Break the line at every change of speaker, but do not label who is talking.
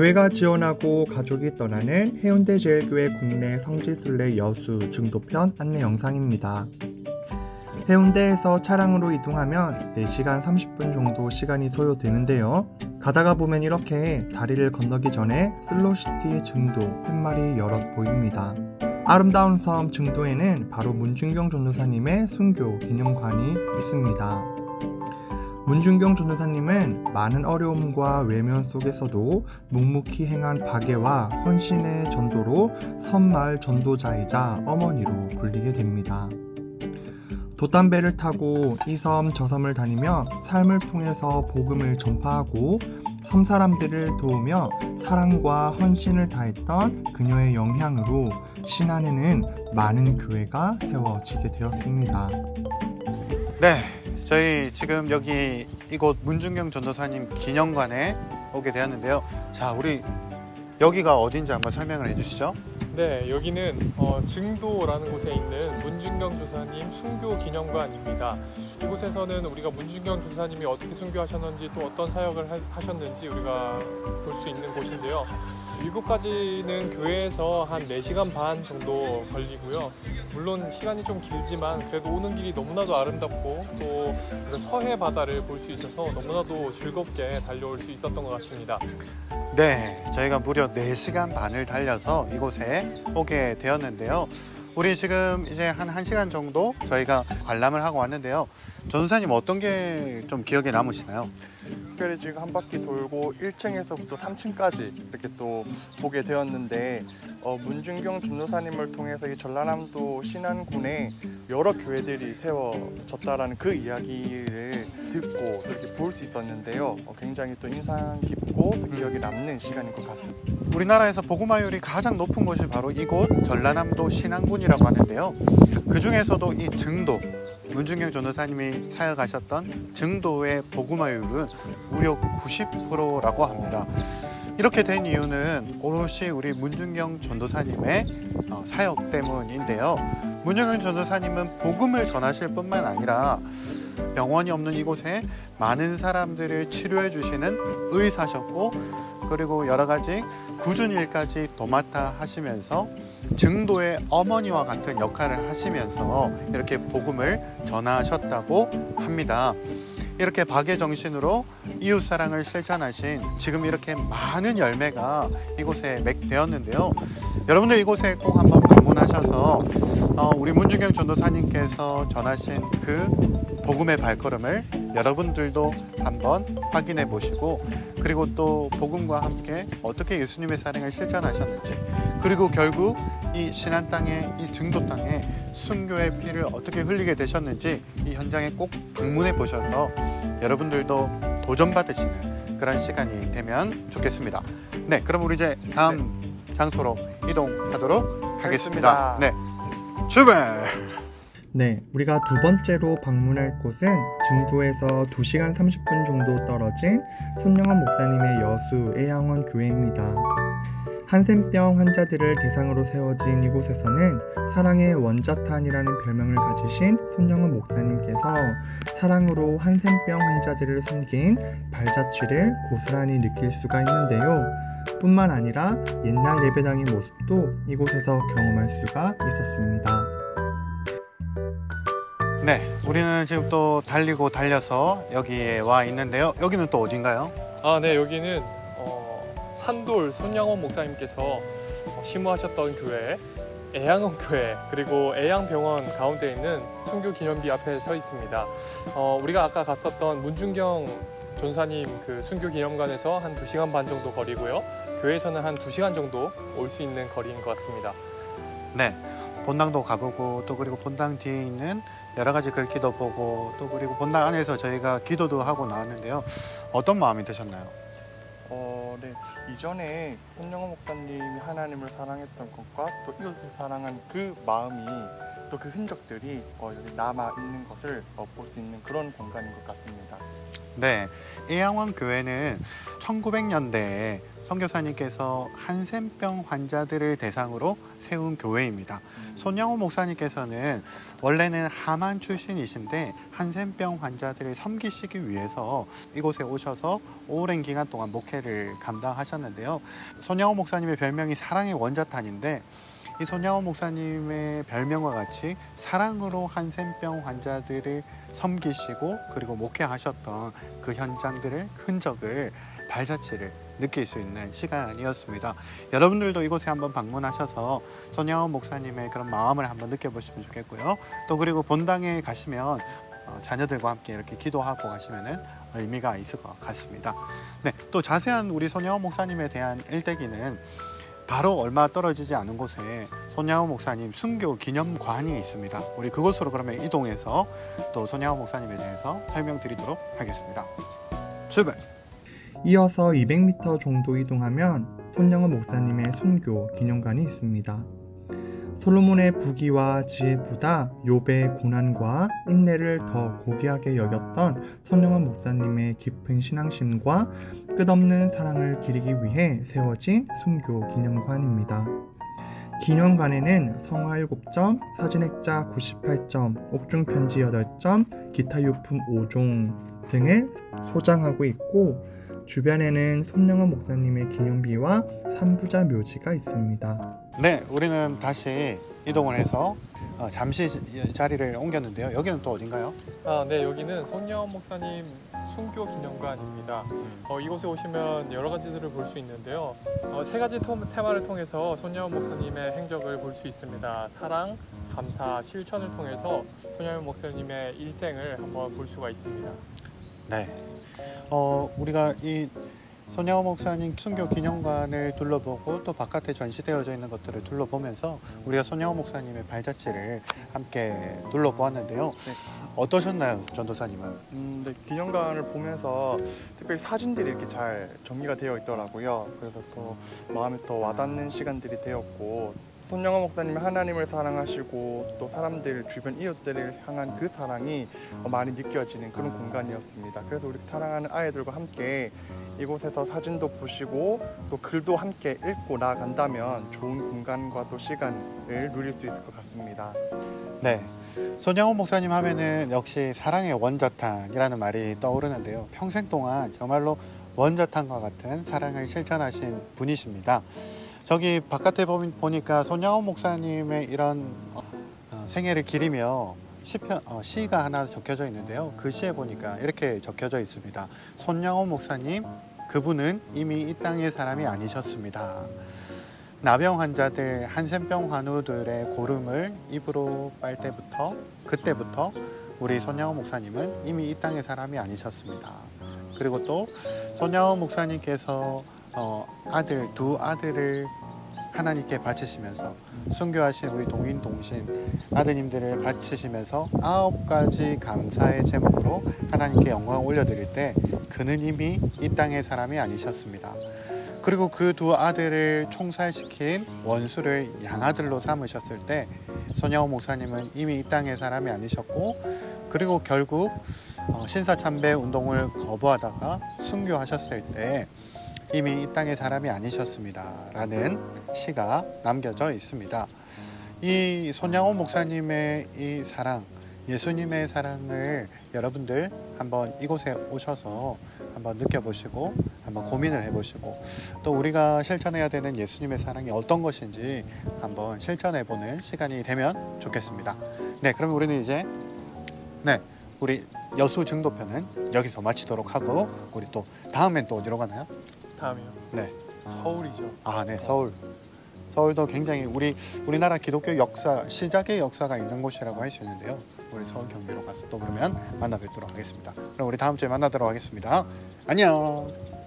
교회가 지원하고 가족이 떠나는 해운대 제일교회 국내 성지순례 여수 증도편 안내 영상입니다. 해운대에서 차량으로 이동하면 4시간 30분 정도 시간이 소요되는데요. 가다가 보면 이렇게 다리를 건너기 전에 슬로시티 증도 팻말이 여럿 보입니다. 아름다운 섬 증도에는 바로 문준경 전도사님의 순교 기념관이 있습니다. 문준경 전도사님은 많은 어려움과 외면 속에서도 묵묵히 행한 박애와 헌신의 전도로 섬마을 전도자이자 어머니로 불리게 됩니다. 돛담배를 타고 이 섬 저 섬을 다니며 삶을 통해서 복음을 전파하고 섬 사람들을 도우며 사랑과 헌신을 다했던 그녀의 영향으로 신안에는 많은 교회가 세워지게 되었습니다.
네, 저희 지금 여기 이곳 문중경 전도사님 기념관에 오게 되었는데요. 자, 우리 여기가 어딘지 한번 설명을 해주시죠.
네, 여기는 어, 증도라는 곳에 있는 문준경 조사님 순교 기념관입니다. 이곳에서는 우리가 문준경 조사님이 어떻게 순교하셨는지 또 어떤 사역을 하- 하셨는지 우리가 볼 수 있는 곳인데요. 이곳까지는 교회에서 한 4시간 반 정도 걸리고요. 물론 시간이 좀 길지만 그래도 오는 길이 너무나도 아름답고 또그 서해 바다를 볼 수 있어서 너무나도 즐겁게 달려올 수 있었던 것 같습니다.
네, 저희가 무려 4시간 반을 달려서 이곳에 오게 되었는데요. 우리 지금 이제 한 1시간 정도 저희가 관람을 하고 왔는데요. 전도사님 어떤 게 좀 기억에 남으시나요?
특별히 지금 한 바퀴 돌고 1층에서부터 3층까지 이렇게 또 보게 되었는데 어, 문준경 전도사님을 통해서 이 전라남도 신안군에 여러 교회들이 세워졌다라는 그 이야기를 듣고 또 이렇게 볼 수 있었는데요. 어, 굉장히 또 인상 깊고 또 기억에 남는 시간인 것 같습니다.
우리나라에서 복음화율이 가장 높은 곳이 바로 이곳 전라남도 신안군이라고 하는데요. 그 중에서도 이 증도 문중경 전도사님이 사역하셨던 증도의 복음화율은 무려 90%라고 합니다. 이렇게 된 이유는 오롯이 우리 문중경 전도사님의 어, 사역 때문인데요. 문중경 전도사님은 복음을 전하실 뿐만 아니라 병원이 없는 이곳에 많은 사람들을 치료해 주시는 의사셨고 그리고 여러 가지 굳은 일까지 도맡아 하시면서 증도의 어머니와 같은 역할을 하시면서 이렇게 복음을 전하셨다고 합니다. 이렇게 박의 정신으로 이웃 사랑을 실천하신 지금 이렇게 많은 열매가 이곳에 맺되었는데요. 여러분들 이곳에 꼭 한번 방문하셔서 어, 우리 문중경 전도사님께서 전하신 그 복음의 발걸음을 여러분들도 한번 확인해 보시고 그리고 또 복음과 함께 어떻게 예수님의 사랑을 실천하셨는지 그리고 결국 이 신안 땅에 이 증도 땅에 순교의 피를 어떻게 흘리게 되셨는지 이 현장에 꼭 방문해 보셔서 여러분들도 도전 받으시는 그런 시간이 되면 좋겠습니다. 네, 그럼 우리 이제 다음 장소로 이동하도록 하겠습니다. 네, 출발.
네, 우리가 두 번째로 방문할 곳은 증도에서 2시간 30분 정도 떨어진 손영원 목사님의 여수 애양원 교회입니다. 한센병 환자들을 대상으로 세워진 이곳에서는 사랑의 원자탄이라는 별명을 가지신 손영원 목사님께서 사랑으로 한센병 환자들을 섬긴 발자취를 고스란히 느낄 수가 있는데요. 뿐만 아니라 옛날 예배당의 모습도 이곳에서 경험할 수가 있었습니다.
네, 우리는 지금 또 달리고 달려서 여기에 와 있는데요. 여기는 또 어딘가요?
아, 네, 여기는 어, 산돌 손양원 목사님께서 어, 심우하셨던 교회, 애양원 교회 그리고 애양병원 가운데 있는 순교 기념비 앞에 서 있습니다. 어, 우리가 아까 갔었던 문준경 전사님 그 순교 기념관에서 한 2시간 반 정도 거리고요. 교회에서는 한 2시간 정도 올 수 있는 거리인 것 같습니다.
네, 본당도 가보고 또 그리고 본당 뒤에 있는 여러 가지 글귀도 보고 또 그리고 본당 안에서 저희가 기도도 하고 나왔는데요. 어떤 마음이 드셨나요?
어, 네. 이전에 손영호 목사님이 하나님을 사랑했던 것과 또 이웃을 사랑한 그 마음이 또 그 흔적들이 어, 여기 남아 있는 것을 어, 볼수 있는 그런 공간인 것 같습니다.
네, 이양원 교회는 1900년대에 선교사님께서 한센병 환자들을 대상으로 세운 교회입니다. 손양호 목사님께서는 원래는 하만 출신이신데 한센병 환자들을 섬기시기 위해서 이곳에 오셔서 오랜 기간 동안 목회를 감당하셨는데요. 손양호 목사님의 별명이 사랑의 원자탄인데 이 손양호 목사님의 별명과 같이 사랑으로 한센병 환자들을 섬기시고 그리고 목회하셨던 그 현장들을 흔적을 발자취를 느낄 수 있는 시간이었습니다. 여러분들도 이곳에 한번 방문하셔서 손양원 목사님의 그런 마음을 한번 느껴보시면 좋겠고요. 또 그리고 본당에 가시면 어, 자녀들과 함께 이렇게 기도하고 가시면은 의미가 있을 것 같습니다. 네, 또 자세한 우리 손양원 목사님에 대한 일대기는 바로 얼마 떨어지지 않은 곳에 손양호 목사님 순교 기념관이 있습니다. 우리 그곳으로 그러면 이동해서 또 손양호 목사님에 대해서 설명드리도록 하겠습니다. 출발.
이어서 200m 정도 이동하면 손영은 목사님의 순교 기념관이 있습니다. 솔로몬의 부귀와 지혜보다 욥의 고난과 인내를 더 고귀하게 여겼던 손영은 목사님의 깊은 신앙심과 끝없는 사랑을 기리기 위해 세워진 순교 기념관입니다. 기념관에는 성화 7점, 사진액자 98점, 옥중 편지 8점, 기타 유품 5종 등을 소장하고 있고 주변에는 손영은 목사님의 기념비와 삼부자 묘지가 있습니다.
네, 우리는 다시 이동을 해서 어, 잠시 자리를 옮겼는데요. 여기는 또 어딘가요?
아, 네, 여기는 손여원 목사님 순교 기념관입니다. 어, 이곳에 오시면 여러 가지들을 볼 수 있는데요. 어, 세 가지 토- 테마를 통해서 손여원 목사님의 행적을 볼 수 있습니다. 사랑, 감사, 실천을 통해서 손여원 목사님의 일생을 한번 볼 수가 있습니다.
네. 어, 우리가 이 손양호 목사님 순교 기념관을 둘러보고 또 바깥에 전시되어져 있는 것들을 둘러보면서 우리가 손양호 목사님의 발자취를 함께 둘러보았는데요.
네.
어떠셨나요, 전도사님은?
음, 네, 기념관을 보면서 특별히 사진들이 이렇게 잘 정리가 되어 있더라고요. 그래서 더 마음에 더 와닿는 시간들이 되었고 손영호 목사님이 하나님을 사랑하시고 또 사람들 주변 이웃들을 향한 그 사랑이 어, 많이 느껴지는 그런 공간이었습니다. 그래서 우리 사랑하는 아이들과 함께 이곳에서 사진도 보시고 또 글도 함께 읽고 나아간다면 좋은 공간과 또 시간을 누릴 수 있을 것 같습니다.
네. 손양호 목사님 하면은 역시 사랑의 원자탄이라는 말이 떠오르는데요. 평생 동안 정말로 원자탄과 같은 사랑을 실천하신 분이십니다. 저기 바깥에 보니까 손양호 목사님의 이런 어, 어, 생애를 기리며 시편, 어, 시가 하나 적혀져 있는데요. 그 시에 보니까 이렇게 적혀져 있습니다. 손양호 목사님, 그분은 이미 이 땅의 사람이 아니셨습니다. 나병 환자들, 한센병 환우들의 고름을 입으로 빨 때부터 그때부터 우리 손양호 목사님은 이미 이 땅의 사람이 아니셨습니다. 그리고 또 손양호 목사님께서 어, 아들 두 아들을 하나님께 바치시면서 순교하신 우리 동인 동신 아드님들을 바치시면서 아홉 가지 감사의 제목으로 하나님께 영광을 올려드릴 때 그는 이미 이 땅의 사람이 아니셨습니다. 그리고 그 두 아들을 총살시킨 원수를 양아들로 삼으셨을 때 손양호 목사님은 이미 이 땅의 사람이 아니셨고 그리고 결국 어, 신사참배 운동을 거부하다가 순교하셨을 때 이미 이 땅의 사람이 아니셨습니다 라는 시가 남겨져 있습니다. 이 손양호 목사님의 이 사랑, 예수님의 사랑을 여러분들 한번 이곳에 오셔서 한번 느껴보시고 한번 고민을 해보시고 또 우리가 실천해야 되는 예수님의 사랑이 어떤 것인지 한번 실천해보는 시간이 되면 좋겠습니다. 네, 그럼 우리는 이제 네 우리 여수 증도편은 여기서 마치도록 하고 우리 또 다음엔 또 어디로 가나요?
다음이요.
네.
서울이죠.
아, 네, 서울. 서울도 굉장히 우리 우리나라 기독교 역사 시작의 역사가 있는 곳이라고 할 수 있는데요. 우리 서울 경기로 가서 또 그러면 만나 뵙도록 하겠습니다. 그럼 우리 다음 주에 만나도록 하겠습니다. 안녕.